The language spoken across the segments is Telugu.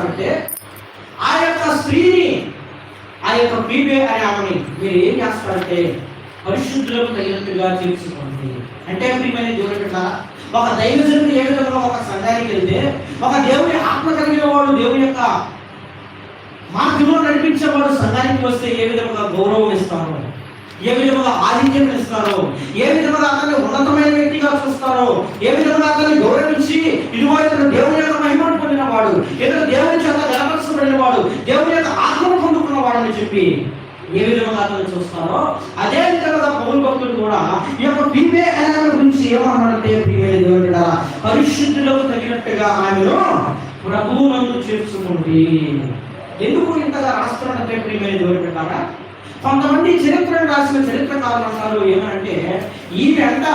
చేస్తారంటే ఆ యొక్క స్త్రీని ఆ యొక్క బీబే అనే ఆమెని మీరు ఏం చేస్తారంటే పరిశుద్ధులకు తగినట్టుగా తీర్చుకోండి. అంటే ప్రియమైన దేవుడు ఒక దైవజనుడు ఏ విధంగా ఒక సంఘానికి వెళ్తే ఒక దేవుని ఆత్మ కలిగిన వాడు దేవుని యొక్క మార్గంలో నడిపించేవాడు సంఘానికి వస్తే ఏ విధంగా గౌరవం ఇస్తారో ఏ విధంగా ఆధిక్యం ఇస్తారో ఏ విధంగా అతన్ని ఉన్నతమైన వ్యక్తిగా చూస్తారో ఏ విధంగా అతన్ని గౌరవించి ఇదిగో ఇతను దేవుని యొక్క మహిమను పొందినవాడు ఇతను దేవుని చేత నిలబరచబడిన వాడు దేవుని యొక్క ఆత్మను పొందుకున్నవాడు అని చెప్పి ఏ విధంగా అతను చూస్తారో అదే విధంగా పౌరు భక్తులు కూడా ఈ యొక్క పిబే అనే గురించి ఏమన్నాడంటే పిబే దేవుడు పరిశుద్ధులకు తగినట్టుగా ఆమెను ప్రభువునందు చేర్చుకుంది ఎందుకు ఇంతగా రాస్తున్నాడంటే ప్రియమైన దేవుడు పెట్టారా కొంతమంది చరిత్రను రాసిన చరిత్రకారులు అంటారు ఏమంటే ఈ వెంట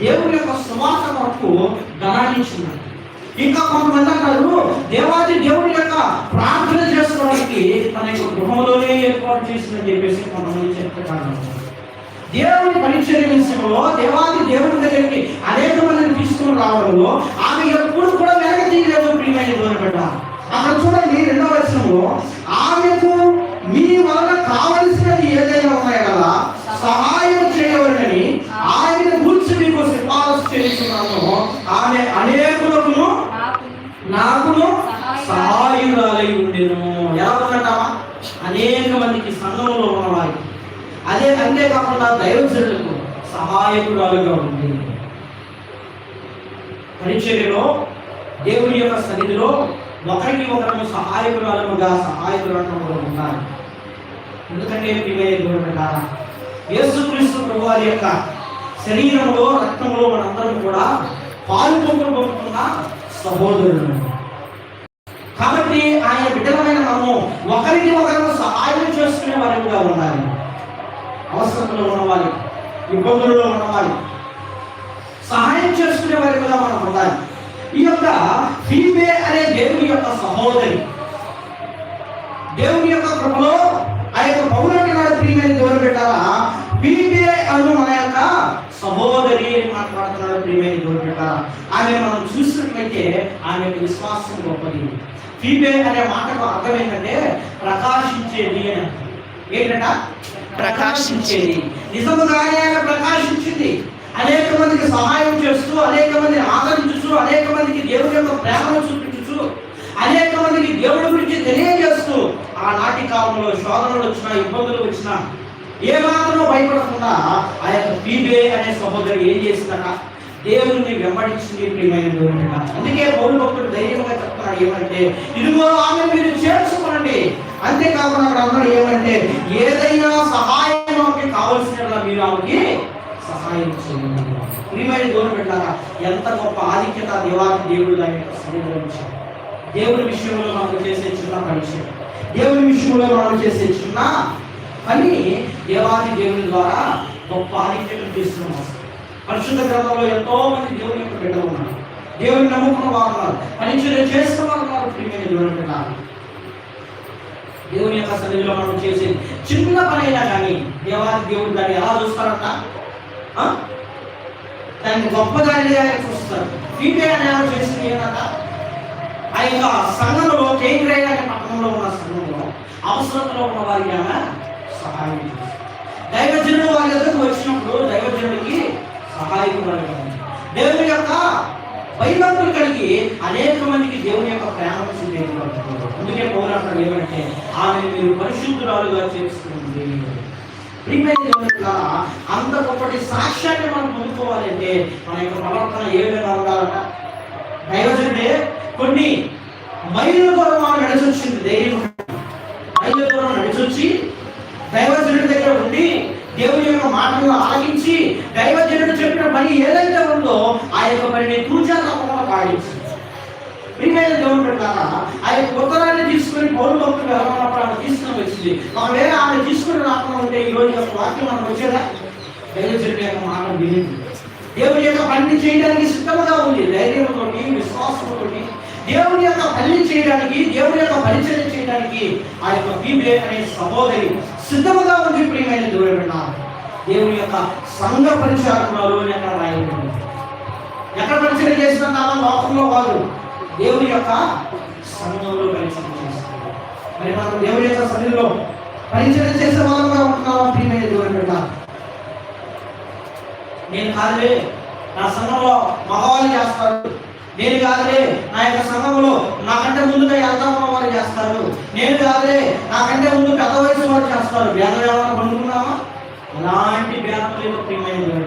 దేవుని యొక్క సువాస కొరకు ధనాన్నిచ్చింది ఇంకా కొంతమంది అంటారు దేవాది దేవుని యొక్క ప్రార్థన చేసుకోవడానికి తన యొక్క గృహంలోనే ఏర్పాటు చేసిందని చెప్పేసి కొంతమంది చరిత్రకారులు దేవుని పరిచర్య విషయంలో దేవాది దేవుని దగ్గరికి అనేక మందిని తీసుకుని రావడంలో ఆమె ఎప్పుడు కూడా వెనక తీయలేదు ప్రియమైన దేవుని అక్కడ చూడండి రెండవ వర్షంలో ఆమెకు మీ వలన కావలసినది ఏదైనా ఉన్నాయి కదా? సహాయం చేయవలనని ఆయన గురించి మీకు సిఫారసు చేస్తున్నాము. ఆమె అనేకులకు నాకును సహాయురాలై ఉండేను. ఎలా ఉన్నటావా అనేక మందికి సంఘంలో ఉన్నవారికి. అదే అంతేకాకుండా దైవజనులకు సహాయకురాలుగా ఉంది పరిచర్యలో దేవుని యొక్క సన్నిధిలో ఒకరికి ఒకరు సహాయకురాలముగా సహాయకురాలముగా ఉన్నారు ఎందుకంటే ప్రియమైన దేవుడు యేసుక్రీస్తు ప్రభు వారి యొక్క శరీరంలో రక్తంలో మనందరం కూడా పాలు పొందుకుంటున్న సహోదరులు కాబట్టి ఆయన బిడ్డలమైన మనము ఒకరికి ఒకరు సహాయం చేసుకునే వారిగా ఉండాలి. అవసరంలో ఉన్నవారి ఇబ్బందులలో ఉన్నవారి సహాయం చేసుకునే వారిగా మనం ఉండాలి. ఈ యొక్క ఫీబే అనే దేవుని యొక్క సహోదరి. దేవుని యొక్క కృపలో ఆ యొక్క పౌరుని నాడు ప్రియమైన దేవుడు పెట్టారా ఫీబే అను మన యొక్క సహోదరి అని మాట్లాడుతున్నాడు ప్రియమైన దేవుడు పెట్టారా ఆమె మనం చూసినట్లయితే ఆమె యొక్క విశ్వాసం గొప్పది. ఫీబే అనే మాటకు అర్థం ఏంటంటే ప్రకాశించేది అని ఏంటంట? ప్రకాశించేది. నిజముగానే ఆమె ప్రకాశించింది. అనేక మందికి సహాయం చేస్తూ అనేక మందిని ఆదరించుచు అనేక మందికి దేవుడి యొక్క ప్రేమను చూపించు అనేక మందికి దేవుడి గురించి తెలియజేస్తూ ఆనాటి కాలంలో శోధనలు వచ్చినా ఇబ్బందులు వచ్చినా ఏ మాత్రం భయపడకుండా ఆ యొక్క పీబే అనే సహోదరి ఏం చేస్తారా దేవుడిని వెంబడించింది ప్రియమైన అందుకే పౌరు భక్తుడు ధైర్యంగా చెప్తున్నాడు ఏమంటే ఇదిగో ఆమె మీరు చేర్చుకోనండి అంతేకాకుండా అక్కడ అన్నాడు ఏమంటే ఏదైనా సహాయం ఆమెకి కావలసిన మీరు ఆమెకి సహాయం చేయమని ప్రియమైన దేవుని పెట్టారా ఎంత గొప్ప ఆధిక్యత దేవాది దేవుడు దాని యొక్క సన్నిధిలో ఉంచాడు. దేవుని విషయంలో మనం చేసే చిన్న పరిచయం. దేవుని విషయంలో మనం చేసే చిన్న పని దేవాది దేవుని ద్వారా గొప్ప ఆధిక్యతను తీసుకున్నాం పరిశుద్ధ గ్రంథంలో ఎంతో మంది దేవుని యొక్క బిడ్డలు ఉన్నారు. దేవుని నమ్ముకున్న వారు ఉన్నారు. పరిచయం చేస్తున్న వారు ఉన్నారు ప్రియమైన దేవుని బిడ్డలు దేవుని యొక్క సన్నిధిలో మనం చేసే చిన్న పనైనా కానీ దేవాది దేవుడు దాన్ని ఎలా చూస్తారంట? దాన్ని గొప్పదానిగా ఆయన చూస్తారు ఫీటే అని ఎవరు చేసింది ఏంటంట ఆ యొక్క సంఘంలో కేంద్రయ్య అనే పట్టణంలో ఉన్న సంఘంలో అవసరతలో ఉన్న వారికి ఆమె సహాయం చేస్తుంది దైవజనుడు వారి దగ్గరకు వచ్చినప్పుడు దైవజనుడికి సహాయకురాలుగా దేవుని యొక్క భయభక్తులు కలిగి అనేక మందికి దేవుని యొక్క ప్రేమ చూపించబడుతుంది అందుకే పౌరాటం ఏమంటే ఆమె మీరు పరిశుద్ధురాలుగా చేసుకుంది ప్రియమైన అంత గొప్పటి సాక్ష్యాన్ని మనం పొందుకోవాలంటే మన యొక్క ప్రవర్తన ఏ విధంగా ఉండాలంట? దైవజనుడే కొన్ని మైలు దూరం మనం నడిచొచ్చింది ధైర్యం దూరం నడిచొచ్చి దైవజనుడి దగ్గర ఉండి దేవుని యొక్క మాటలను ఆలకించి దైవజనుడు చెప్పిన పని ఏదైతే ఉందో ఆ యొక్క పనిని తూచా తప్పకుండా పాటించింది. ప్రియమైన దేవుని పెట్టారా ఆ యొక్క ఉత్తరాన్ని తీసుకుని పౌరు భక్తులు వెళ్ళమన్నప్పుడు ఆమె తీసుకుని వచ్చింది. ఒకవేళ ఆమె తీసుకుని రాకుండా ఉంటే ఈ రోజు యొక్క వాక్యం మనకు వచ్చేదా? దైవజనుడి యొక్క మాట వినింది దేవుని యొక్క పని చేయడానికి సిద్ధంగా ఉంది ధైర్యంతో విశ్వాసంతో దేవుని యొక్క పని చేయడానికి దేవుని యొక్క పరిచయం చేయడానికి ఆ యొక్క బీబే అనే సహోదరి సిద్ధముగా ఉంది ప్రియమైన దేవుడు దేవుని యొక్క సంఘ పరిచారకురాలు అని అక్కడ రాయబడింది. ఎక్కడ పరిచయం చేసిన లోకంలో వాళ్ళు దేవుని యొక్క సంఘంలో పరిచయం చేస్తున్నాం మరి మనం దేవుని యొక్క సన్నిధిలో పరిచయం చేసే వాళ్ళంగా ఉంటున్నావా ప్రియమైన దేవుని బిడ్డ? నేను కాదులే నా సంఘంలో మగవాళ్ళు చేస్తారు. నేను కాదులే నా యొక్క సంఘంలో నాకంటే ముందుగా వెళ్తా వారు చేస్తారు. నేను కాదులే నాకంటే ముందు పెద్ద వయసు వారు చేస్తారు. భేదం ఏమైనా పండుకున్నావా ఎలాంటి వ్యాధులు ప్రియమైన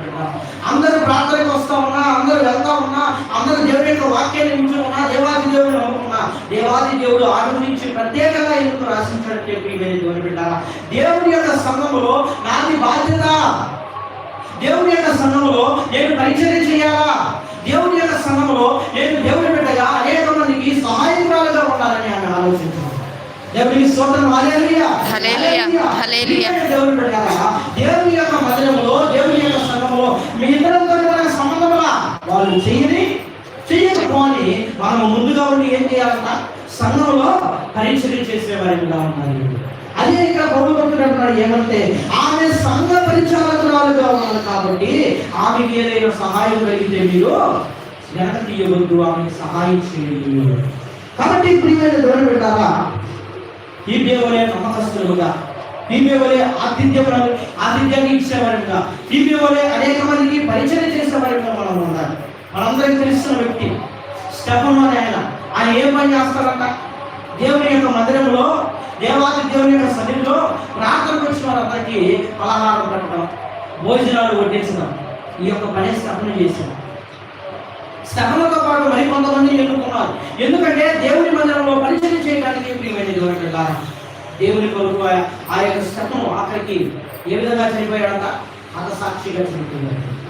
అందరూ ప్రార్థనకు వస్తా ఉన్నా అందరూ వెళ్తా ఉన్నా అందరూ దేవుడి యొక్క వాక్యాన్ని నిమిషం ఉన్నా దేవాది దేవుడు నమ్ముకున్నా దేవాది దేవుడు ఆనందించి ప్రత్యేకంగా ఎందుకు రాసించినట్టు ప్రియమైన దేవుని బిడ్డ యొక్క సంఘములో నాది బాధ్యత. దేవుని యొక్క సంఘములో నేను పరిచయం చేయాలా? దేవుని యొక్క సంఘములో నేను దేవుని బిడ్డగా అనేక మందికి సహాయకురాలుగా ఉండాలని ఆమె ఆలోచించాను దేవునికి స్తోత్రం హల్లెలూయా హల్లెలూయా, హల్లెలూయా. దేవుని యొక్క మందిరములో దేవుని యొక్క సంఘములో మీ ఇద్దరితో మనకు సంబంధములా వాళ్ళు చేయని చేయకపోని మనం ముందుగా ఉండి ఏం చేయాలంట సంఘంలో పరిచయం చేసేవారిగా ఉండాలి. అదే ఇక్కడ ప్రభు భక్తుడు అంటున్నాడు ఏమంటే ఆమె సంఘ పరిచారకురాలుగా ఉన్నారు కాబట్టి ఆమెకి ఏదైనా సహాయం కలిగితే మీరు వెనక తీయవద్దు ఆమెకి సహాయం చేయండి. కాబట్టి ప్రియమైన దేవుని పెట్టారా ఈ దేవులే నమ్మకస్తులుగా ఈ దేవులే ఆతిథ్యములను ఆతిథ్యాన్ని ఇచ్చేవారుగా ఈ దేవులే అనేక మందికి పరిచయం చేసేవారుగా మనం ఉండాలి మనందరికీ తెలుస్తున్న వ్యక్తి స్టెఫన్ అని ఆయన ఆయన ఏం పని చేస్తారంట దేవుని యొక్క మందిరంలో దేవాది దేవుని యొక్క సన్నిధిలో ప్రార్థనకు వచ్చిన వారందరికీ పలహారం పెట్టడం భోజనాలు వడ్డించడం ఈ యొక్క పని స్టెఫన్ చేశాడు. శ్రమలతో పాటు మరి కొంతమంది ఎన్నుకున్నారు. ఎందుకంటే దేవుని మందిరంలో పరిచయం చేయడానికి ప్రియమైన దేవుని దేవుని కొరకు ఆ- యొక్క శతము ఆఖరికి ఏ విధంగా చనిపోయాడంట? హత సాక్షిగా చనిపోయాడు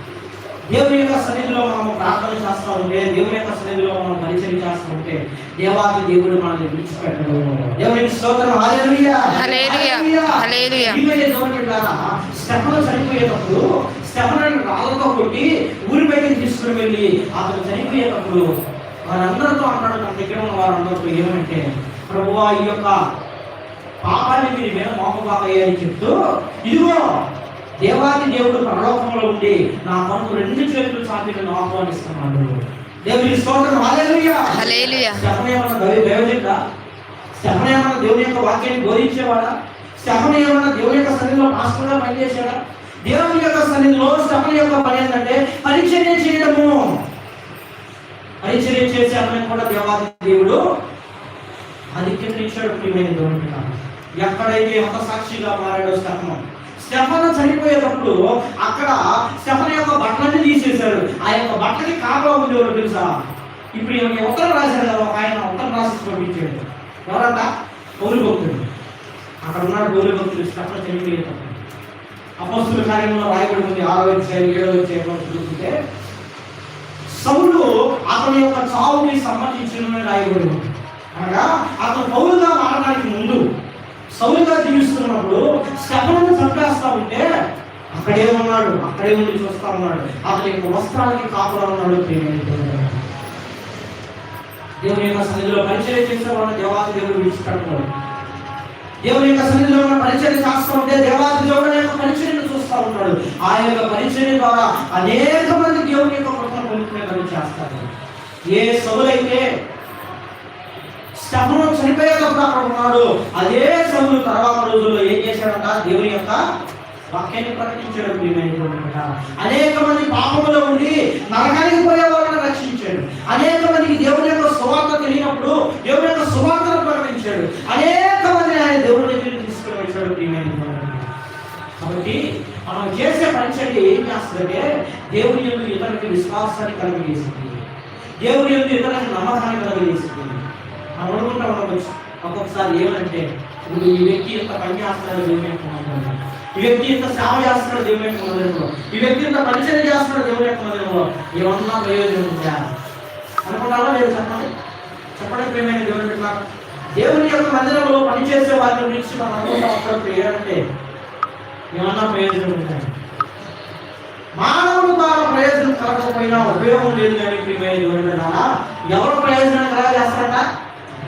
దేవుని యొక్క సన్నిధిలో మనం ప్రార్థన చేస్తూ ఉంటే దేవుని యొక్క సన్నిధిలో మనం పరిచయం చేస్తూ ఉంటే దేవాది దేవుడు మనల్ని స్తోత్రం. హల్లెలూయా. హల్లెలూయా, హల్లెలూయా. స్టెఫను చనిపోయేటప్పుడు స్టెఫను రాళ్ళతో కొట్టి ఊరి బయటకు తీసుకుని వెళ్ళి అతను చనిపోయేటప్పుడు వారందరితో అన్నాడు తన దగ్గర ఉన్న వారందరితో ఏమంటే ప్రభువా ఈ యొక్క పాపాన్ని మీరు మీద మోపబాకయ్యా అని చెప్తూ ఇదిగో దేవాది దేవుడు పరలోకంలో ఉండి నా కొరకు రెండు చేతులు చాపి నన్ను ఆహ్వానిస్తున్నాడు. దేవుని స్తోత్రం. హల్లెలూయా. హల్లెలూయా. దైవజనుడా? ఏమన్నా దేవుని యొక్క వాక్యాన్ని బోధించేవాడా? స్టెఫను ఏమన్నా దేవుని యొక్క సన్నిధిలో మాస్టర్గా పనిచేసాడా దేవుని యొక్క సన్నిధిలో స్టెఫను యొక్క పని ఏంటంటే పరిచర్య చేయడము. పరిచర్య చేసే అతనికి కూడా దేవాది దేవుడు ఆధిక్యం ఇచ్చాడు ప్రియమైన దేవుని బిడ్డ. ఎక్కడైతే ఒక సాక్షిగా మారాడో స్టెఫను స్టెఫను చనిపోయేటప్పుడు అక్కడ స్టెఫన్ యొక్క బట్టలన్నీ తీసేశారు. ఆ యొక్క బట్టలకి కాపలా ఉండేవారు తెలుసా? ఇప్పుడు ఈమె ఉత్తరం రాశారు కదా ఒక ఆయన ఉత్తరం రాసి పంపించాడు ఎవరంట? పౌరు భక్తుడు. అక్కడ ఉన్నాడు పౌరు భక్తుడు స్టెఫన్ చనిపోయేటప్పుడు. అపస్తుల కార్యంలో రాయబడి ఉంది ఆరో వచ్చాయి ఏడో అధ్యాయంలో చూస్తుంటే సౌలు అతని యొక్క చావుని సంబంధించిన రాయబడి ఉంది అనగా అతను పౌరుగా మారడానికి ముందు సౌలుగా జీవిస్తున్నప్పుడు శవలను చంపేస్తా ఉంటే అక్కడే ఉన్నాడు అక్కడే ఉండి చూస్తా ఉన్నాడు. అతని యొక్క వస్త్రాలకి కాపులా ఉన్నాడు దేవుని. యొక్క సన్నిధిలో పరిచయం చేసేవాడు దేవాది దేవుడు విడిచిపెట్టడు దేవుని యొక్క సన్నిధిలో ఉన్న పరిచయం చేస్తూ ఉంటే దేవాది దేవుడు యొక్క పరిచయం చూస్తూ ఉంటాడు ఆ యొక్క పరిచయం ద్వారా అనేక మంది దేవుని యొక్క కృపను పొందుకునే చేస్తారు ఏ సౌలైతే స్టెఫను చనిపోయేటప్పుడు అక్కడ ఉన్నాడు. అదే సౌలు తర్వాత రోజుల్లో ఏం చేశాడంట దేవుని యొక్క వాక్యాన్ని ప్రకటించాడు ప్రియమైన అనేక మంది పాపంలో ఉండి నరకానికి పోయే వాళ్ళని రక్షించాడు. అనేక మందికి దేవుని యొక్క సువార్త తెలియనప్పుడు దేవుని యొక్క సువార్తను ప్రకటించాడు. అనేక మంది ఆయన దేవుని దగ్గరికి తీసుకుని వచ్చాడు ప్రియమైన కాబట్టి మనం చేసే పరిచర్య ఏం చేస్తుందంటే దేవుని యొక్క ఇతరులకి విశ్వాసాన్ని కలిగజేసింది దేవుని యొక్క ఇతరులకి నమ్మకాన్ని కలిగజేసింది మనం అనుకుంటా ఉండవచ్చు ఒక్కొక్కసారి ఏమంటే ఇప్పుడు ఈ వ్యక్తి ఎంత పని చేస్తున్నాడు దేవుడు ఈ వ్యక్తి ఎంత సేవ చేస్తున్నాడు దేవుడు యొక్క ఈ వ్యక్తి ఎంత పరిచయం చేస్తున్నాడు దేవుడు యొక్క ఏమన్నా ప్రయోజనం ఉందా? అనుకుంటారా లేదు చెప్పండి? చెప్పడానికి ప్రేమైన దేవుడు బిడ్డ దేవుని యొక్క మందిరంలో పనిచేసే వారిని గురించి మనం అనుకుంటా అప్పుడప్పుడు ఏంటంటే ఏమన్నా ప్రయోజనం ఉంటాయి మానవుడు ద్వారా ప్రయోజనం కలగకపోయినా ఉపయోగం లేదు కానీ ప్రియమైన దేవుడు ఎవరు ప్రయోజనం కలగజేస్తారట?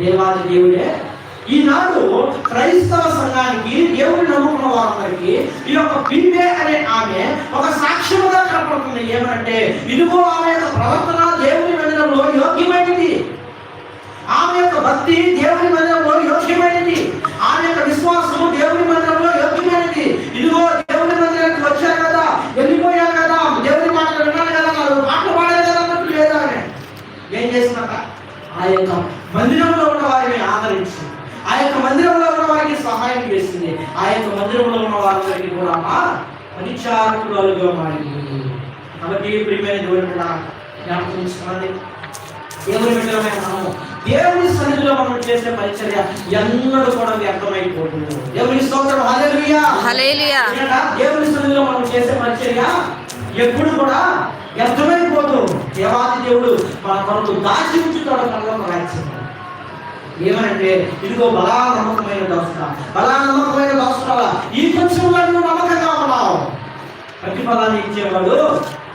దేవాది దేవుడే. ఈనాడు క్రైస్తవ సంఘానికి దేవుని నమ్ముకున్న వారందరికీ ఈ యొక్క బిందే అనే ఆమె ఒక సాక్ష్యముగా కనపడుతుంది. ఏమంటే ఇదిగో ఆమె యొక్క ప్రవర్తన దేవుని మందిరంలో యోగ్యమైనది. ఆమె యొక్క భక్తి దేవుని మందిరంలో యోగ్యమైనది. ఆమె యొక్క విశ్వాసము దేవుని మందిరంలో యోగ్యమైనది. ఇదిగో దేవుని మందిరానికి వచ్చారు కదా వెళ్ళిపోయారు కదా దేవుని మాటలు విన్నాను కదా నాలుగు మాటలు పాడారు కదా అన్నట్టు లేదా ఏం చేసినాక ఆ యొక్క మందిరంలో ఉన్న వారిని ఆదరించి. ఆ యొక్క మందిరంలో ఉన్న వారికి సహాయం చేసింది ఆ యొక్క మందిరంలో ఉన్న వారందరికీ కూడా ఆ పరిచారకురాలుగా మారింది. కాబట్టి ప్రియమైన జ్ఞాపకం ఉంచుకోండి. దేవుని బిడ్డలమైన మనము దేవుని సన్నిధిలో మనం చేసే పరిచర్య ఎన్నడూ కూడా వ్యర్థమైపోతుంది దేవుని స్తోత్రం హల్లెలూయా? దేవుని సన్నిధిలో మనం చేసే పరిచర్య ఎప్పుడు కూడా వ్యర్థమైపోదు. దేవాది దేవుడు మన కొరకు దాచి ఉంచుతాడు మనలో రాజ్యం ఏమనంటే ఇదిగో బలా నమ్మకమైన దాసుడా బలా నమ్మకమైన దాసుడా ఈ కొంచెంలో నువ్వు నమ్మకంగా ఉన్నావు. ప్రతిఫలాన్ని ఇచ్చేవాడు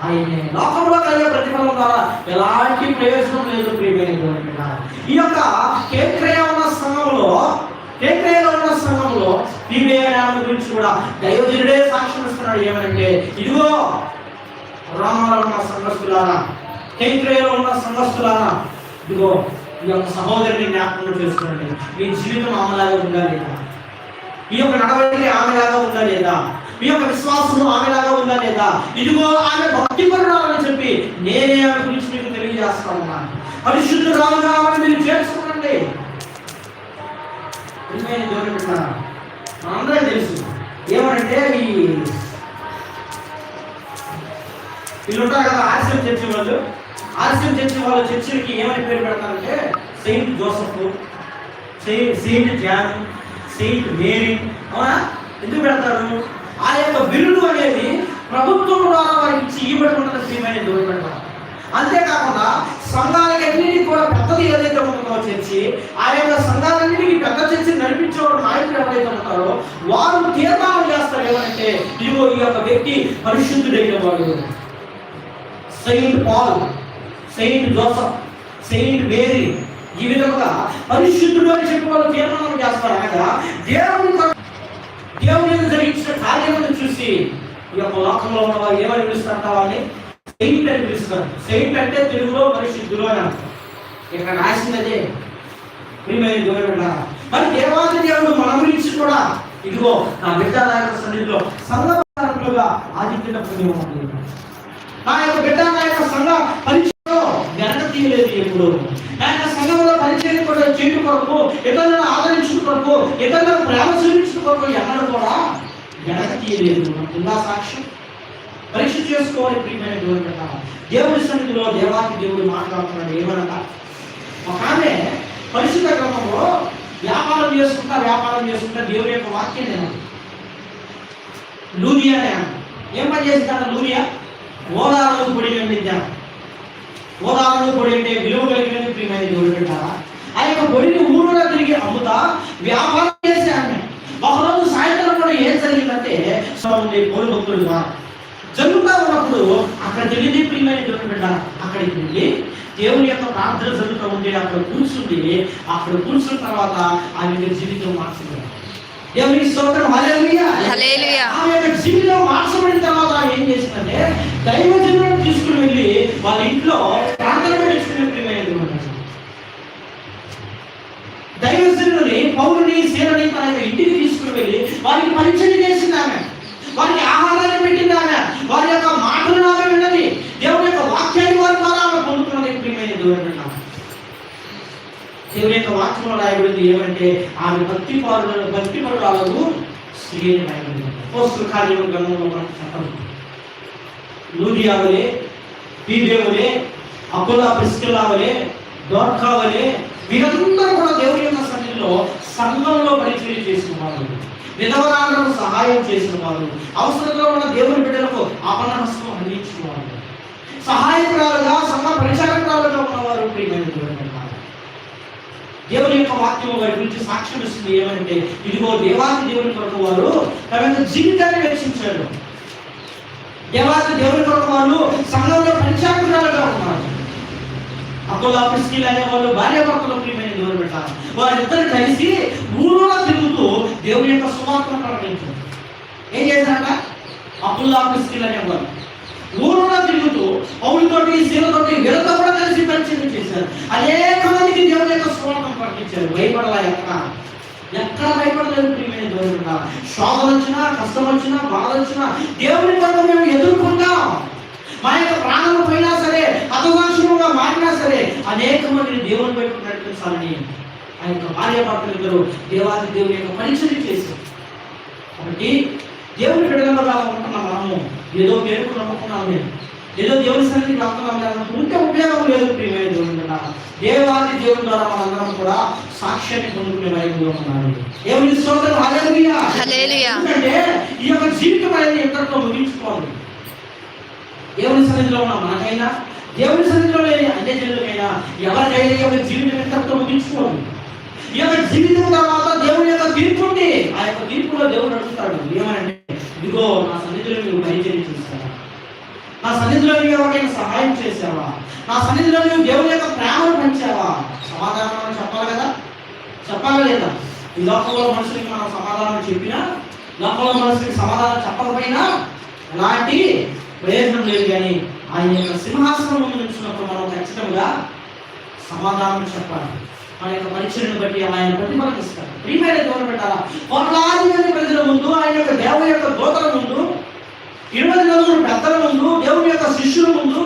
ఆయనే. లోకంలో కలిగే ప్రతిఫలం ద్వారా ఎలాంటి ప్రయోజనం లేదు ప్రియమైన ఈ యొక్క కేక్రయ ఉన్న సంఘంలో కేక్రయలో ఉన్న సంఘంలో దివ్యాన్ని గురించి కూడా దైవజనుడే సాక్ష్యం ఇస్తున్నాడు ఏమనంటే ఇదిగో రామాలో ఉన్న సంఘస్థులారా కేక్రయలో ఉన్న సంఘస్థులారా ఇదిగో ఈ యొక్క సహోదరిని జ్ఞాపకం చేసుకోండి. మీ జీవితం ఆమెలాగా ఉందా లేదా? ఈ యొక్క నడవడికి ఆమెలాగా ఉందా లేదా? మీ యొక్క విశ్వాసము ఆమెలాగా ఉందా లేదా? ఇదిగో ఆమె భక్తి పరురాలని చెప్పి నేనే ఆమె గురించి మీకు తెలియజేస్తా పరిశుద్ధ పరిశుద్ధురాలుగా ఆమెను మీరు చేర్చుకోండి. ప్రియమైన దేవుని తెలుసు ఏమనంటే ఈ వీళ్ళు ఉంటారు కదా ఆర్సిఎం చర్చి వాళ్ళు. ఆలస్యం చర్చి వాళ్ళ చర్చిలకి ఏమని పేరు పెడతారంటే Saint Joseph Saint John Saint Mary. అవునా? ఎందుకు పెడతారు? ఆ యొక్క బిరుదు అనేది ప్రభుత్వం ద్వారా వారికి ఇచ్చి ఇవ్వబడి ఉంటుంది శ్రీమైన దేవుడు పెడతారు అంతేకాకుండా సంఘాలన్నింటినీ కూడా పెద్దది ఏదైతే ఉంటుందో చర్చి ఆ యొక్క సంఘాలన్నిటికీ పెద్ద చర్చి నడిపించేవాడు నాయకులు ఎవరైతే ఉంటారో వారు తీర్మానం చేస్తారు ఏమంటే ఇదిగో ఈ యొక్క వ్యక్తి పరిశుద్ధుడైన వాడు. Saint Paul. Saint Joseph Saint Mary ఈ విధంగా పరిశుద్ధుడు అని చెప్పి వాళ్ళు తీర్మానం చేస్తారు. అనగా దేవుని కొరకు- దేవుని జరిగించిన కార్యములను చూసి ఈ యొక్క లోకంలో ఉన్న వారు ఏమని పిలుస్తారంట వాళ్ళని? సెయింట్ అని పిలుస్తారు. సెయింట్ అంటే తెలుగులో పరిశుద్ధులు అని ఇక్కడ రాసింది అదే. ప్రియమైన దేవుని మరి దేవాది దేవుడు మన గురించి కూడా ఇదిగో నా బిడ్డ నా సన్నిధిలో సంఘాలుగా ఆదిత్యుల పుణ్యం నా యొక్క బిడ్డ నా యొక్క సంఘ పరిచయం వెనక తీయలేదు ఎప్పుడు. నా యొక్క సంఘంలో పరిచయం కూడా చేయడం కొరకు ఇతరులను ఆదరించడం కొరకు ఇతరులను ప్రేమ చూపించడం కొరకు ఎన్నడూ కూడా వెనక తీయలేదు. ఉందా సాక్ష్యం. పరీక్ష చేసుకోవాలి ప్రియమైన దేవుని దేవుడి సన్నిధిలో దేవాకి దేవుడు మాట్లాడుతున్నాడు. ఏమనగా ఒక ఆమె పరిశుద్ధ క్రమంలో వ్యాపారం చేసుకుంటా వ్యాపారం చేసుకుంటా దేవుని యొక్క వాక్యం నేను లూరియా అనే ఏం పని చేసిందంట లూరియా ఓదాలను పొడి విద్యాను ఓదాలను పొడి విలువ కలిగినది ప్రియమైన దేవుడు పెట్టారా ఆ యొక్క పొడిని ఊరులో తిరిగి అమ్ముతా వ్యాపారం చేసే ఆమె. ఒకరోజు సాయంత్రం కూడా ఏం జరిగిందంటే ఉంది పౌరు భక్తుడుగా జరుగుతా ఉన్నప్పుడు అక్కడ జరిగింది ప్రియమైన దేవుడు బిడ్డ అక్కడికి వెళ్ళి దేవుని యొక్క ప్రార్థన జరుగుతూ ఉంటే అక్కడ కూర్చుండి అక్కడ కూర్చున్న తర్వాత ఆమె యొక్క జీవితం మార్చింది దేవునికి స్తోత్రం హల్లెలూయా హల్లెలూయా. ఆమె జీవితం మార్చబడిన తర్వాత ఆమె ఏం చేసిందంటే దైవజనులను తీసుకుని వెళ్ళి వాళ్ళ ఇంట్లో ప్రార్థన పెట్టించుకునే దేవుడు బిడ్డ. దైవజనులని పౌరుని సేనని తన ఇంటికి తీసుకుని వెళ్ళి వారికి పరిచయం చేసింది ఆమె వారికి ఆహారాన్ని పెట్టింది ఆమె వారి యొక్క మాటలను ఆమె విన్నది దేవుని యొక్క వాక్యాన్ని వారి ద్వారా ఆమె పొందుతున్నది ప్రియమైన దేవుని బిడ్డ. దేవుని యొక్క వాక్యంలో రాయబడింది ఏమంటే ఆమె భక్తి పరులను భక్తి పరురాలకు స్త్రీ అని రాయబడింది పోస్టుల కార్యము గ్రంథంలో మనకు చెప్పండి లూడియావలే బీదేవలే అబ్బులా ప్రిస్కిల్లావలే దోర్కావలే వీరందరూ కూడా దేవుని యొక్క సన్నిధిలో సంఘంలో పరిచయం చేసిన వాళ్ళు విధవరాలను సహాయం చేసిన వాళ్ళు అవసరంలో ఉన్న దేవుని బిడ్డలకు అపనహస్తం అందించిన వాళ్ళు సహాయకురాలుగా సమ పరిచారకురాలుగా ఉన్నవారు ప్రియమైన దేవుడు దేవుని యొక్క వాక్యం వారి గురించి సాక్ష్యం ఇస్తుంది ఏమంటే ఇదిగో దేవాది దేవుని కొరకు వారు తన జీవితాన్ని వెచ్చించారు దేవాది దేవుని కొరకు వాళ్ళు సంఘంలో పంచాకురాలుగా ఉన్నారు. అప్పుడు ప్రిస్కిల్ అనే వాళ్ళు భార్య భర్తలు ప్రియమైన దేవుని పెట్టారు వారిద్దరు కలిసి ఊరులో తిరుగుతూ దేవుని యొక్క సువార్తను ప్రకటించారు. ఏం చేశారట? అబ్దుల్లా ప్రిస్కిల్ అనేవారు ఊరులో తిరుగుతూ పౌరులతోటి శిలతోటి వీళ్ళతో కూడా కలిసి పరిచయం చేశారు. అనేక మందికి దేవుని యొక్క స్వార్థం పంపించారు భయపడలా ఎక్కడ ఎక్కడ భయపడలేదు ప్రియమైన దేవుడు శోధన వచ్చినా కష్టం వచ్చినా బాధ వచ్చినా దేవుని కొరకు మేము ఎదుర్కొంటాం. మా యొక్క ప్రాణాలు పోయినా సరే హతవాంశముగా మారినా సరే అనేక మందిని దేవుని వైపు నడిపించాలని ఆ యొక్క భార్య భర్తలు ఇద్దరు దేవాది దేవుని యొక్క పరీక్షలు చేశారు. కాబట్టి దేవుని బిడ్డలుగా ఉంటున్న మనము ఏదో పేరుకు నమ్ముకున్నాం నేను ఏదో దేవుని సన్నిధికి కానీ ఉంటే ఉపయోగం లేదు ప్రియమైన దేవుని బిడ్డ. దేవాది దేవుని ద్వారా మనందరం కూడా సాక్ష్యాన్ని పొందుకునే వైపులో ఉన్నారు దేవుని స్తోత్రం హల్లెలూయా. హల్లెలూయా. ఎందుకంటే ఈ యొక్క జీవితం అనేది ఎక్కడితో ముగించుకోవాలి. దేవుని సన్నిధిలో ఉన్న మనకైనా దేవుని సన్నిధిలో లేని అన్య జనులకైనా ఎవరికైనా ఈ యొక్క జీవితం ఎంతటితో ముగించుకోవాలి? ఈ యొక్క జీవితం తర్వాత దేవుని యొక్క తీర్పు ఉంది. ఆ యొక్క తీర్పులో దేవుడు అడుగుతాడు ఏమనంటే ఇదిగో నా సన్నిధిలో నువ్వు పరిచయం చేస్తావా నా సన్నిధిలో నువ్వు ఎవరికైనా సహాయం చేసావా నా సన్నిధిలో నువ్వు దేవుని యొక్క ప్రేమను పెంచావా? సమాధానం చెప్పాలి కదా? చెప్పాలి లేదా? ఈ లోకంలో మనుషులకి మనం సమాధానం చెప్పినా లోకంలో మనుషులకి సమాధానం చెప్పకపోయినా ఎలాంటి ప్రయోజనం లేదు కానీ ఆయన యొక్క సింహాసనం ముందు నుంచినప్పుడు మనం ఖచ్చితంగా సమాధానం చెప్పాలి. మన యొక్క పరీక్షలను బట్టి ఆయన ప్రతిఫలిస్తారు ప్రియమైన దేవుని పెట్టాలా కోట్లాది మంది ప్రజల ముందు ఆయన యొక్క దేవుని యొక్క దోతల ముందు ఇరవై నలుగురు పెద్దల ముందు దేవుని యొక్క శిష్యుల ముందు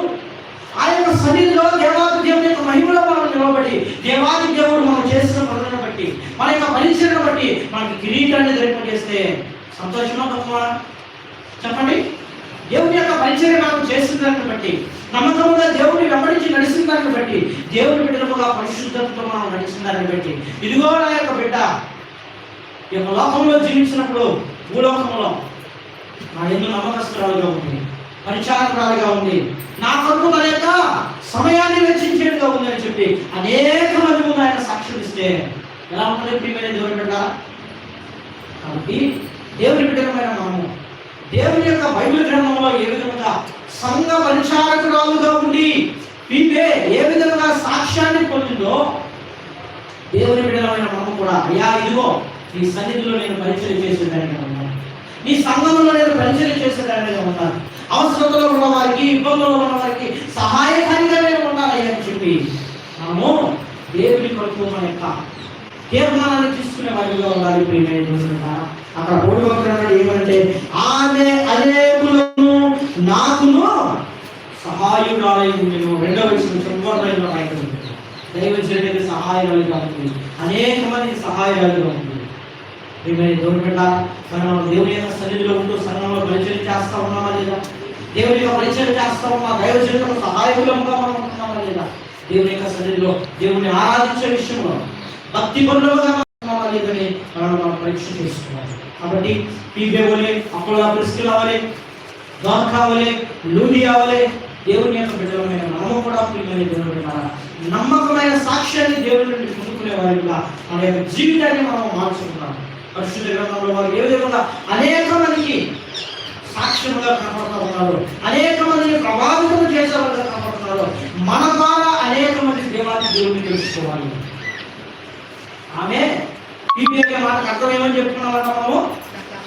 ఆ యొక్క సన్నిధిలో దేవాది దేవుని యొక్క మహిమలో మనం నిలబడి దేవాది దేవుడు మనం చేసిన పనులను బట్టి మన యొక్క పరిచయను బట్టి మనకి కిరీటాన్ని ధరింపజేస్తే సంతోషమా తక్కువ చెప్పండి. దేవుని యొక్క పరిచయం మనం చేసిన దాన్ని బట్టి నమ్మకముగా దేవుని వెంబడించి నడిచిన దాన్ని బట్టి దేవుని బిడ్డలముగా పరిశుద్ధతతో మనం నడిచిన దాన్ని బట్టి. ఇదిగో నా యొక్క బిడ్డ ఈ యొక్క లోకంలో జీవించినప్పుడు భూలోకంలో నా ఎందు నమ్మకస్తురాలుగా ఉంది పరిచారకురాలుగా ఉంది. నా కొరకు తన యొక్క సమయాన్ని వెచ్చించేట్టుగా ఉంది అని చెప్పి అనేక మంది ముందు ఆయన సాక్ష్యం ఇస్తే ఎలా ఉంటుంది ప్రియమైన దేవుని బిడ్డ? కాబట్టి దేవుని బిడ్డలమైన మనము దేవుని యొక్క బైబిల్ గ్రంథంలో ఏ విధంగా సంఘ పరిచారకురాలుగా ఏ విధంగా సాక్ష్యాన్ని పొందిందో దేవుని బిడ్డలమైన మనము కూడా అయ్యా ఇదిగో నీ సన్నిధిలో నేను పరిచయం చేసేదానిగా ఉన్నాను. నీ సంఘంలో నేను పరిచయం చేసేదానిగా ఉన్నాను. అవసరతలో ఉన్న వారికి ఇబ్బందుల్లో ఉన్న వారికి సహాయకారిగా నేను ఉండాలయ్యా అని చెప్పి మనము దేవుని కొరకు మన యొక్క తీర్మానాన్ని తీసుకునే వారిలో ఉండాలి ప్రియమైన అక్కడ మూడు ఏమంటే ఆమె అనేకులను నాకును సహాయురాలై ఉండేను రెండవ విషయం సంపూర్ణంగా రాయబడింది. దైవజనుడికి సహాయరాలుగా ఉంది అనేక మంది సహాయరాలుగా ఉంది ప్రియమైన దేవుని మనం దేవుని యొక్క సన్నిధిలో ఉంటూ సంఘంలో పరిచయం చేస్తా ఉన్నామా లేదా? దేవుని యొక్క పరిచయం చేస్తా ఉన్నా దైవజనులకు సహాయకులంగా మనం ఉంటున్నామా లేదా? దేవుని యొక్క సన్నిధిలో దేవుని ఆరాధించే విషయంలో భక్తి పనులుగా ఉన్నామా లేదని మనం మనం పరీక్ష చేసుకోవాలి కాబట్టి పీపే వలే అప్పుడు ప్రిస్కిల్ అవ్వాలి గాడ్ కావాలి లూడి అవ్వాలి దేవుని యొక్క బిడ్డలమైన మనము కూడా ప్రియమైన మన నమ్మకమైన సాక్ష్యాన్ని దేవుని నుండి పొందుకునే వారిగా మన యొక్క జీవితాన్ని మనం మార్చుకున్నాం పరిశుద్ధ గ్రంథంలో వారు ఏ విధంగా అనేక మందికి సాక్ష్యముగా కనపడుతూ ఉన్నారు అనేక మందిని ప్రభావితం చేసేవారుగా కనపడుతున్నారు మన ద్వారా అనేక మంది దేవాన్ని దేవుడిని తెలుసుకోవాలి. ఆమె ఈ మాటకు అర్థం ఏమని చెప్పుకున్నామంట మనము?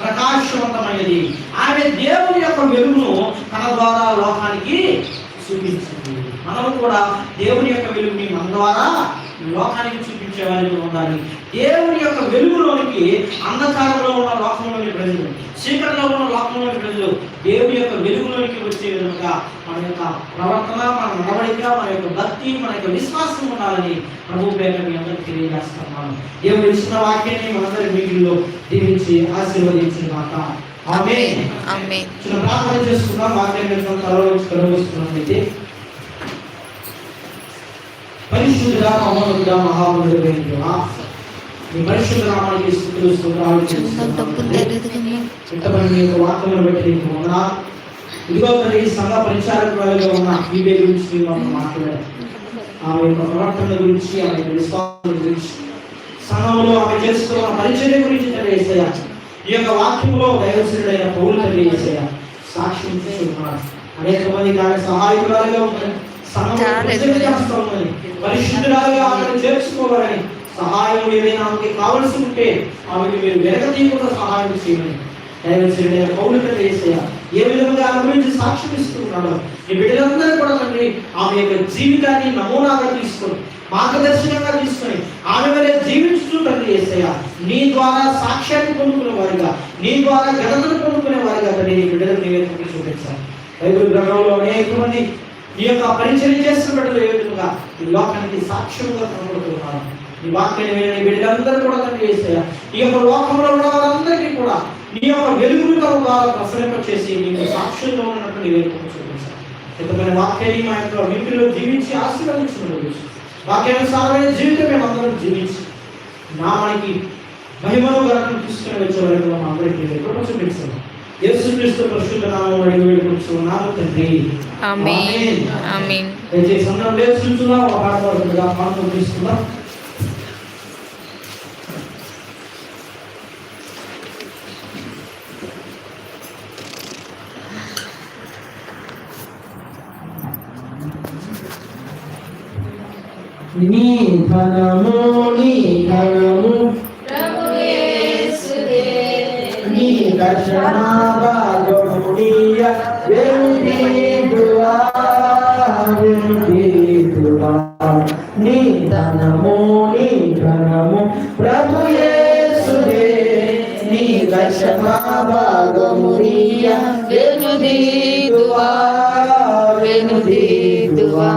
ప్రకాశవంతమైనది. ఆమె దేవుని యొక్క వెలుగును తన ద్వారా లోకానికి చూపించింది. మనము కూడా దేవుని యొక్క వెలుగుని మన ద్వారా లోకానికి చూపించే వారిగా ఉండాలి. దేవుని యొక్క వెలుగులోనికి అంధకారంలో ఉన్న లోకంలోని ప్రజలు చీకటిలో ఉన్న లోకంలోని ప్రజలు దేవుని యొక్క వెలుగులోనికి వచ్చే విధంగా మన యొక్క ప్రవర్తన మన నడవడిక మన యొక్క భక్తి మన యొక్క విశ్వాసం ఉండాలని ప్రభు పేరు మీ అందరికీ తెలియజేస్తున్నాను. దేవుడు ఇచ్చిన వాక్యాన్ని మనందరి మీటింగ్లో దీవించి ఆశీర్వదించిన మాట ఆమె చిన్న ప్రార్థన చేసుకుందాం. వాక్యం తలలో అయితే. పరిశుద్ధుడా మహోన్నతుడా మహాబలుడైన మీ పరిశుద్ధ నామానికి స్థుతులు స్తోత్రాలు చేస్తున్నాను ఇంతపై మీ యొక్క బట్టి నీకు వందనాలు. ఇదిగో మరి సంఘ పరిచారకురాలుగా ఉన్న ఈబే గురించి మీరు మాట్లాడారు. ఆమె యొక్క ప్రవర్తన గురించి ఆమె విశ్వాసం గురించి సంఘంలో ఆమె చేస్తున్న పరిచర్య గురించి తెలియజేయ ఈ యొక్క వాక్యంలో దైవశ్రుడైన పౌరులు సాక్ష్యం అనేక మంది ఆమె సహాయకురాలుగా ఉన్నాయి పరిశుద్ధురాలుగా ఆమెను చేర్చుకోవాలని సహాయం ఏదైనా ఆమెకి కావలసి ఉంటే ఆమెకి మీరు వెనక తీయకుండా సహాయం చేయమని. పౌలు తండ్రి యేసయ్య ఏ విధంగా ఆమె గురించి సాక్ష్యం ఇస్తున్నాడో ఈ బిడ్డలందరూ కూడా తండ్రి ఆమె యొక్క జీవితాన్ని నమూనాగా తీసుకొని మార్గదర్శకంగా తీసుకొని ఆమె వలె జీవించుతూ తండ్రి యేసయ్య నీ ద్వారా సాక్ష్యాన్ని పొందుకునే వారిగా నీ ద్వారా ఘనతను పొందుకునే వారిగా తండ్రి నీ బిడ్డలకు నీవే చూపించాలి. బైబిల్ గ్రంథంలో అనేక మంది నీ యొక్క పరిచయం చేస్తున్నట్లు ఏ విధంగా ఈ లోకానికి సాక్ష్యంగా కనబడుతున్నాను. నీ వాక్యాన్ని వినే నీ కూడా తండ్రి యేసయ్య ఈ యొక్క లోకంలో ఉన్న వాళ్ళందరికీ కూడా నీ యొక్క వెలుగును తమ ద్వారా ప్రసరింప చేసి నీకు సాక్ష్యంగా ఉన్నట్టు నీవే చూపించాను ఇతమైన వాక్యాన్ని మా యొక్క వీటిలో జీవించి ఆశీర్వదించిన వాక్యానుసారమైన జీవితం మేము అందరం జీవించి నామానికి మహిమను గణను తీసుకుని వచ్చే వరకు మా అందరికీ కృప చూపించాను యేసుక్రీస్తు పరిశుద్ధ నామం అడిగి వేడుకుంటున్నాను తండ్రి. 아멘. 아멘. 이제 성령의 순수하고 가서 우리가 마음을 드리겠습니다. 니 바나무 니 바나무 라고 예수께 니 가시나바 ధనము నీ ధనము ప్రభు యేసుదే నీ దర్శన భాగమునియ వెనుదీదువా వెనుదీదువా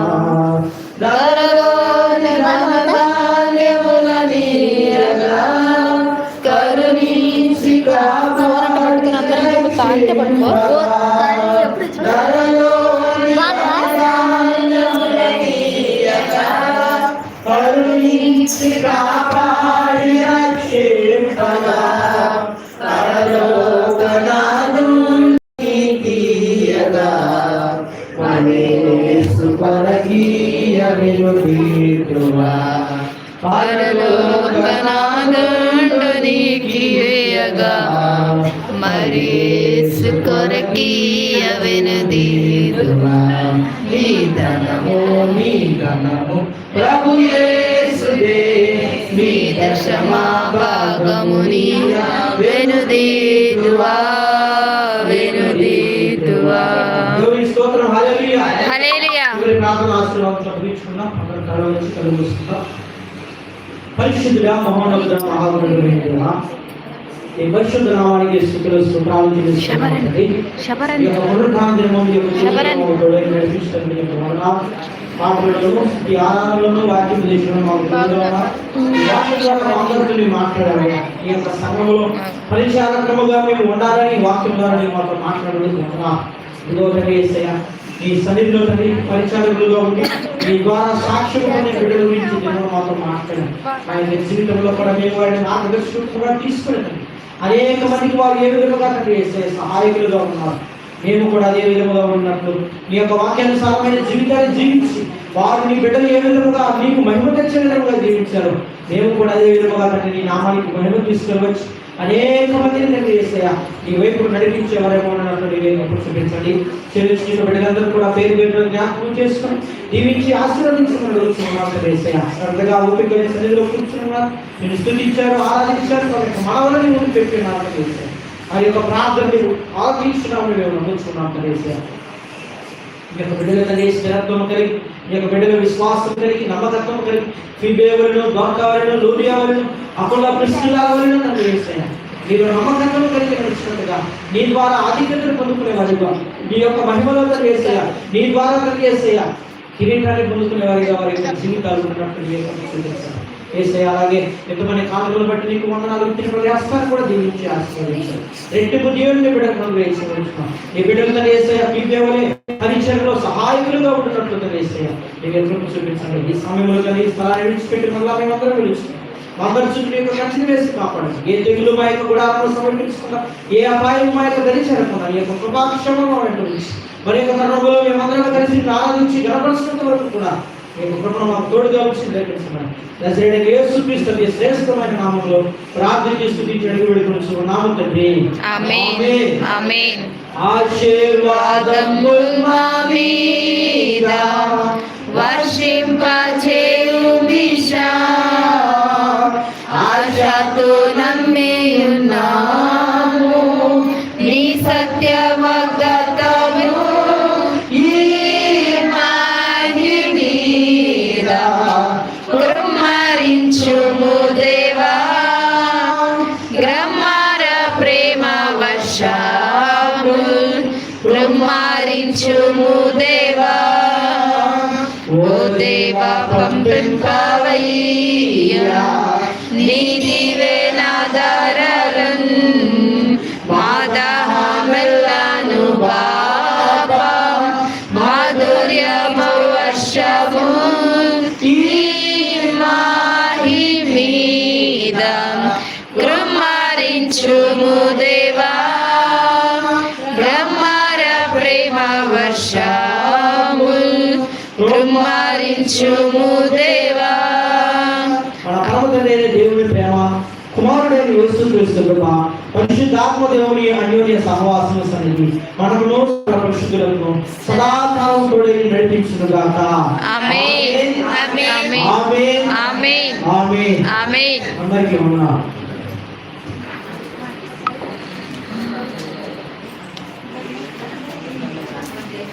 మరీసు కొరకీయ వెనుదీరువా నీ ధనము నీ ధనము ప్రభు యేసుదే నీ దశమా భాగముని వెనుదీరువా వెనుదీరువా దేవుని స్తోత్రం హల్లెలూయా. హల్లెలూయా. చివరి ప్రార్థన ఆశీర్వాదంతో ముగించుకుందాం అందరం కళ్ళ వచ్చి కళ్ళు మూసుకుందాం పరిశుద్ధుడా మహోన్నతుడ మహాగణుడైన ఈ పరిశుద్ధ నామానికి స్థుతులు ఈ ఆరాధనలోను, వాక్యం మాకు అందరితో యొక్క సంఘంలో మేము ఉండాలని వాక్యం ద్వారా నీవు మాతో మాట్లాడలేదు ఇదిగో తండ్రి యేసయ్య, నీ సన్నిధిలో తండ్రి పరిచారకులుగా ఉండి నీ ద్వారా సాక్ష్యం బిడ్డల గురించి మాతో యొక్క జీవితంలో కూడా మేము వాడిని మార్గదర్శకులుగా తీసుకుని అనేక మందికి వారు ఏ విధంగా తండ్రి సహాయకులుగా ఉన్నారు. మేము కూడా అదే విధముగా ఉన్నట్లు నీ యొక్క వాక్యానుసారమైన జీవితాన్ని జీవించి వారు నీ బిడ్డలు ఏ విధముగా నీకు మహిమ తెచ్చే విధముగా జీవించారు. మేము కూడా అదే విధముగా తండ్రి నీ నామానికి మహిమ తీసుకెళ్ళవచ్చు అనేక మందిని తండ్రి చేసాయా నీ వైపు నడిపించే వారేమో అన్నట్లు నీ వైపు చూపించండి. చెల్లించిన బిడ్డలందరూ కూడా పేరు పేరు జ్ఞాపకం చేసుకుని దీవించి ఆశీర్వదించమని అడుగుతున్నాం వేసయ్య శ్రద్ధగా ఓపిక సన్నిధిలో కూర్చున్నారు నేను స్థుతించారు ఆరాధించారు కాబట్టి మనవలని ముందు పెట్టినారు వేసాయి ఆ యొక్క ప్రార్థన మీరు ఆలోచించున్నామని మేము నమ్ముతున్నాం తెలియజేయాలి ఈ యొక్క బిడ్డల కలిగి స్థిరత్వం కలిగి ఈ యొక్క బిడ్డల విశ్వాసం కలిగి నమ్మకత్వం కలిగి ఫిబేవలను దోర్కావలను లూడియావలను అపోలో ప్రిస్టులావలను నన్ను వేసాను మీరు నమ్మకత్వం కలిగి నడిచినట్టుగా నీ ద్వారా ఆధిక్యతను పొందుకునే వారిగా నీ యొక్క మహిమలో కలిగేసేయ నీ ద్వారా కలిగేసేయ కిరీటాన్ని పొందుకునే వారిగా వారి యొక్క జీవితాలు ఉన్నట్టు మీ అలాగే ఎంతమంది కానుకలు బట్టి నీకు వందనాలు ఇచ్చిన ప్రయాసాన్ని కూడా దీవించి ఆశీర్వదించారు రెట్టింపు దేవుని బిడ్డలు వేసి ఈ బిడ్డలు ఏసయ్య మీ దేవులే సహాయకులుగా ఉంటున్నట్లు వేసయ్య నీకు ఎదురు చూపించండి ఈ సమయంలో కానీ ఈ స్థలాన్ని విడిచిపెట్టి మళ్ళా మేమందరం పిలుచున్నాం మా చుట్టూ యొక్క రక్షణ వేసి కాపాడు ఏ తెగులు మా యొక్క గుడాలను సమర్పించుకున్నా ఏ అపాయం మా యొక్క దరిచేరకుండా ఈ యొక్క కృపాక్షమం మరి యొక్క తరుణంలో మేమందరం కలిసి ఆరాధించి గణపరిచినంత వరకు కూడా మీ యొక్క కృపను మాకు తోడుగా వచ్చి దర్శించమని యేసుక్రీస్తు ఈ శ్రేష్టమైన నామంలో ప్రార్థన చేస్తూ అడిగి నామం తండ్రి. మా మీద వర్షింపచేయు దిశ. క్రీస్తు కృప పరిశుద్ధాత్మ దేవుని అన్యోన్య సహవాసం సన్నిధి మనకు నూతన పరిశుద్ధులకు సదాకాలం తోడే నడిపించును గాక. ఆమేన్. ఆమేన్. ఆమేన్. ఆమేన్. ఆమేన్. ఆమేన్. అందరికీ ఉన్నా